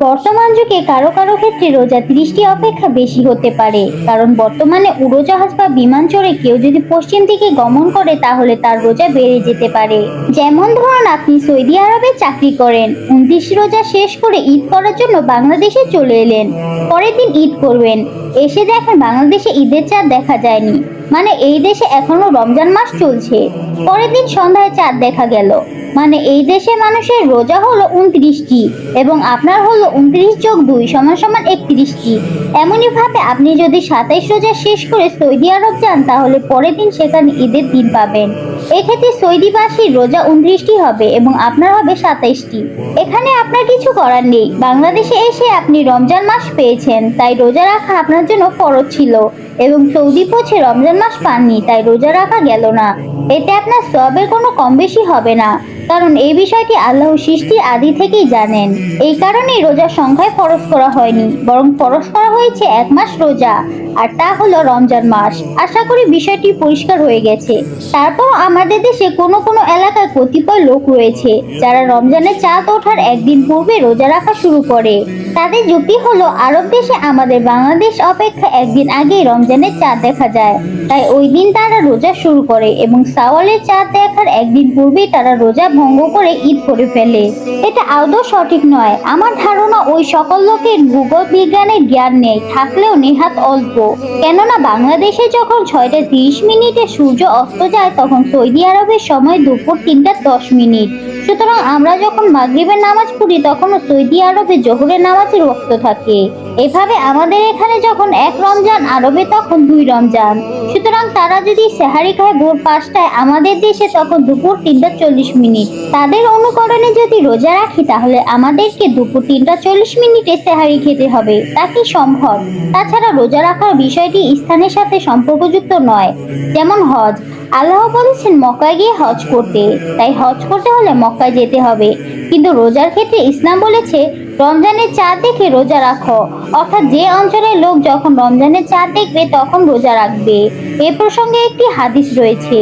বর্তমান যুগে কারও কারও ক্ষেত্রে রোজা ত্রিশটি অপেক্ষা বেশি হতে পারে। কারণ বর্তমানে উড়োজাহাজ বা বিমান চড়ে কেউ যদি পশ্চিম দিকে গমন করে, তাহলে তার রোজা বেড়ে যেতে পারে। যেমন ধরুন, আপনি সৌদি আরবে চাকরি করেন। উনত্রিশ রোজা শেষ করে ঈদ করার জন্য বাংলাদেশে চলে এলেন। পরের দিন ঈদ করবেন। এসে দেখেন বাংলাদেশে ঈদের চাঁদ দেখা যায়নি। মানে এই দেশে এখনও রমজান মাস চলছে। পরের দিন সন্ধ্যায় চাঁদ দেখা গেল। মানে এই দেশে মানুষের রোজা হলো উনত্রিশটি এবং আপনার হলো উনত্রিশ যোগ দুই সমান সমান একত্রিশটি। এমনই ভাবে আপনি যদি সাতাইশ রোজা শেষ করে সৌদি আরব যান, তাহলে পরের দিন সেখানে ঈদের দিন পাবেন। এক্ষেত্রে সৌদি বাসীর রোজা উনত্রিশটি হবে এবং আপনার হবে সাতাইশটি। এখানে আপনার কিছু করার নেই। বাংলাদেশে এসে আপনি রমজান মাস পেয়েছেন, তাই রোজা রাখা আপনার জন্য ফরজ ছিল এবং সৌদি পৌঁছে রমজান মাস পাননি, তাই রোজা রাখা গেল না। এতে আপনার সবের কোনো কম বেশি হবে না। কারণ এই বিষয়টি আল্লাহ সৃষ্টির আদি থেকেই জানেন। এই কারণেই রোজার সংখ্যায় ফরজ করা হয়নি, বরং ফরজ করা হয়েছে এক মাস রোজা, আর তা হলো রমজান মাস। আশা করি বিষয়টি পরিষ্কার হয়ে গেছে। তারপর আমাদের দেশে কোনো কোনো এলাকায় কতিপয় লোক রয়েছে, যারা রমজানের চাঁদ ওঠার একদিন পূর্বে রোজা রাখা শুরু করে। তাদের যুক্তি হলো আরব দেশে আমাদের বাংলাদেশ অপেক্ষা একদিন আগেই রমজানের চাঁদ দেখা যায়। তাই ওই দিন তারা রোজা শুরু করে এবং সাওয়ালের চাঁদ দেখার একদিন পূর্বেই তারা রোজা ভঙ্গ করে ঈদ করে ফেলে। এটা আদৌ সঠিক নয়। আমার ধারণা ওই সকল লোকের ভূগোল বিজ্ঞানের জ্ঞান নেই, থাকলেও নেহাত অল্প। কেননা বাংলাদেশে যখন ছয়টা তিরিশ মিনিটে সূর্য অস্ত যায়, তখন সৌদি আরবের সময় দুপুর তিনটা দশ মিনিট। সুতরাং আমরা যখন মাগরিবের নামাজ পড়ি তখনও সৌদি আরবে জোহরের নামাজের ওয়াক্ত থাকে। এভাবে আমাদের এখানে যখন এক রমজান আরবে, তখন দুই রমজান। সুতরাং তারা যদি সেহারি খায় ভোর পাঁচটায়, আমাদের দেশে তখন দুপুর তিনটা চল্লিশ মিনিট। তাদের অনুকরণে যদি রোজা রাখি, তাহলে আমাদেরকে দুপুর তিনটা চল্লিশ মিনিটে সেহারি খেতে হবে। তা কি সম্ভব? তাছাড়া রোজা রাখার বিষয়টি স্থানের সাথে সম্পর্কযুক্ত নয়। যেমন হজ। আল্লাহ বলেছেন মক্কায় গিয়ে হজ করতে। তাই হজ করতে হলে মক্কায় যেতে হবে। কিন্তু রোজার ক্ষেত্রে ইসলাম বলেছে রমজানের চাঁদ দেখে রোজা রাখো। অর্থাৎ যে অঞ্চলের লোক যখন রমজানের চাঁদ দেখবে, তখন রোজা রাখবে। এ প্রসঙ্গে একটি হাদিস রয়েছে।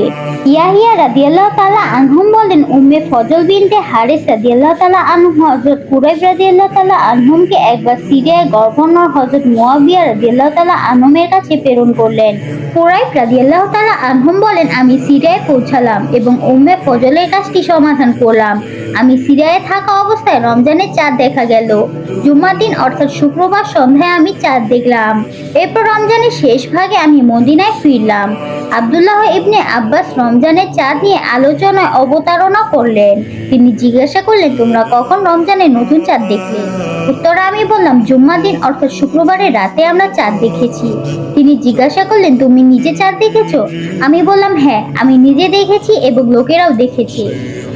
ইয়াহিয়া রাদিয়াল্লাহু তালা আনহুম বলেন, উম্মে ফজল বিনতে হারিস রাদিয়াল্লাহু তালা আনহু, হযরত কুরাইব রাদিয়াল্লাহু তালা আনহুমকে একবার সিরিয়ায় গভর্নর হযরত মুয়াবিয়া রাদিয়াল্লাহু তাআলা আনহুমের কাছে প্রেরণ করলেন। কুরাইব রাদিয়াল্লাহু তালা আনহুম বলেন, আমি সিরিয়ায় পৌঁছালাম এবং উম্মে ফজলের কাজটি সমাধান করলাম। আমি সিরিয়ায় থাকা অবস্থায় রমজানের চাঁদ দেখা গেল। জুম্মার দিন অর্থাৎ শুক্রবার সন্ধ্যায় আমি চাঁদ দেখলাম। এরপর রমজানের শেষ ভাগে আমি মদিনায় ফিরলাম। আব্দুল্লাহ ইবনে আব্বাস রমজানের চাঁদ নিয়ে আলোচনায় অবতারণা করলেন। তিনি জিজ্ঞাসা করলেন, তোমরা কখন রমজানের নতুন চাঁদ দেখলে? উত্তরে আমি বললাম, জুম্মার দিন অর্থাৎ শুক্রবারের রাতে আমরা চাঁদ দেখেছি। তিনি জিজ্ঞাসা করলেন, তুমি নিজে চাঁদ দেখেছ? আমি বললাম হ্যাঁ আমি নিজে দেখেছি এবং লোকেরাও দেখেছে।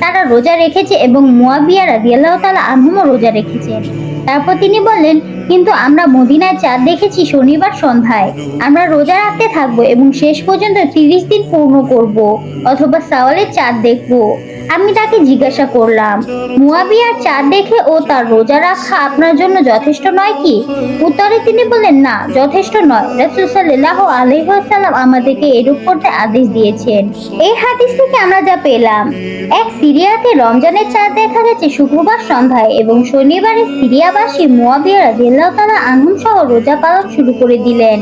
তারা রোজা রেখেছে এবং মুয়াবিয়া আল্লাহ তালা আনহুমও রোজা রেখেছেন। তারপর তিনি বললেন, কিন্তু আমরা মদিনায় চাঁদ দেখেছি শনিবার সন্ধ্যায়। আমরা রোজা রাখতে থাকব এবং শেষ পর্যন্ত তিরিশ দিন পূর্ণ করব অথবা সাওয়ালের চাঁদ দেখব। আমি তাকে জিজ্ঞাসা করলাম, মুয়াবিয়ার চাঁদ দেখে ও তার রোজা রাখা আপনার জন্য যথেষ্ট নয় কি? উত্তরে তিনি বললেন, না, যথেষ্ট নয়। রাসূল সাল্লাল্লাহু আলাইহি ওয়াসাল্লাম আমাদেরকে এরূপ করতে আদেশ দিয়েছেন। এই হাদিস থেকে আমরা যা পেলাম, এক সিরিয়াতে রমজানের চাঁদ দেখা গেছে শুক্রবার সন্ধ্যায় এবং শনিবারে সিরিয়াবাসী মুয়াবিয়া রাদিয়াল্লাহু তাআলা আনহুম সহ রোজা পালন শুরু করে দিলেন।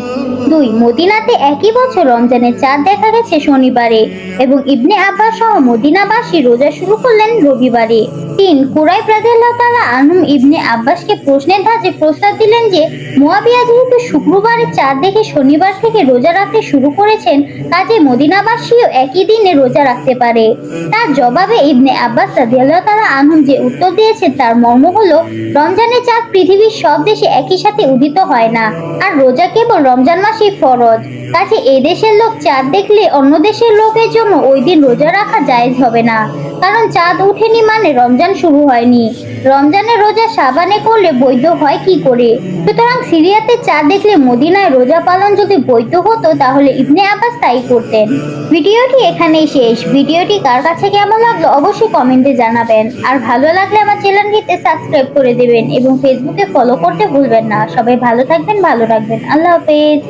দুই, মদিনাতে একই বছর রমজানের চাঁদ দেখা গেছে শনিবারে এবং ইবনে আব্বাস সহ মদিনাবাসী রোজা শুরু করলেন রবিবারে। তিন কুরাই রাদিয়াল্লাহু তাআলা আনহুম ইবনে আব্বাসকে প্রশ্নের ধাঁচে প্রস্তাব দিলেন যে, মুয়াবিয়া যেহেতু শুক্রবারে চাঁদ দেখে শনিবার থেকে রোজা রাখতে শুরু করেছেন, কাজে মদিনাবাসীও একই দিনে রোজা রাখতে পারে। তার জবাবে ইবনে আব্বাস রাদিয়াল্লাহু তাআলা আনহুম যে উত্তর দিয়েছেন, তার মর্ম হলো, রমজানের চাঁদ পৃথিবীর সব দেশে একই সাথে উদিত হয় না, আর রোজা কেবল রমজান মাসেই ফরজ। কাজে এই দেশের লোক চাঁদ দেখলে অন্য দেশের লোকের জন্য ওই দিন রোজা রাখা জায়েজ হবে না। কারণ চাঁদ উঠেনি মানে রমজান শুরু হয়নি। রমজানের রোজা সাবানে করলে বৈধ হয় কি করে? সুতরাং সিরিয়াতে চাঁদ দেখলে মদিনায় রোজা পালন যদি বৈধ হতো, তাহলে ইবনে আব্বাস তাই করতেন। ভিডিওটি এখানেই শেষ। ভিডিওটি কার কাছে কেমন লাগল অবশ্যই কমেন্টে জানাবেন। আর ভালো লাগলে আমার চ্যানেলটিতে সাবস্ক্রাইব করে দেবেন এবং ফেসবুকে ফলো করতে ভুলবেন না। সবাই ভালো থাকবেন, ভালো রাখবেন আল্লাহ হাফেজ।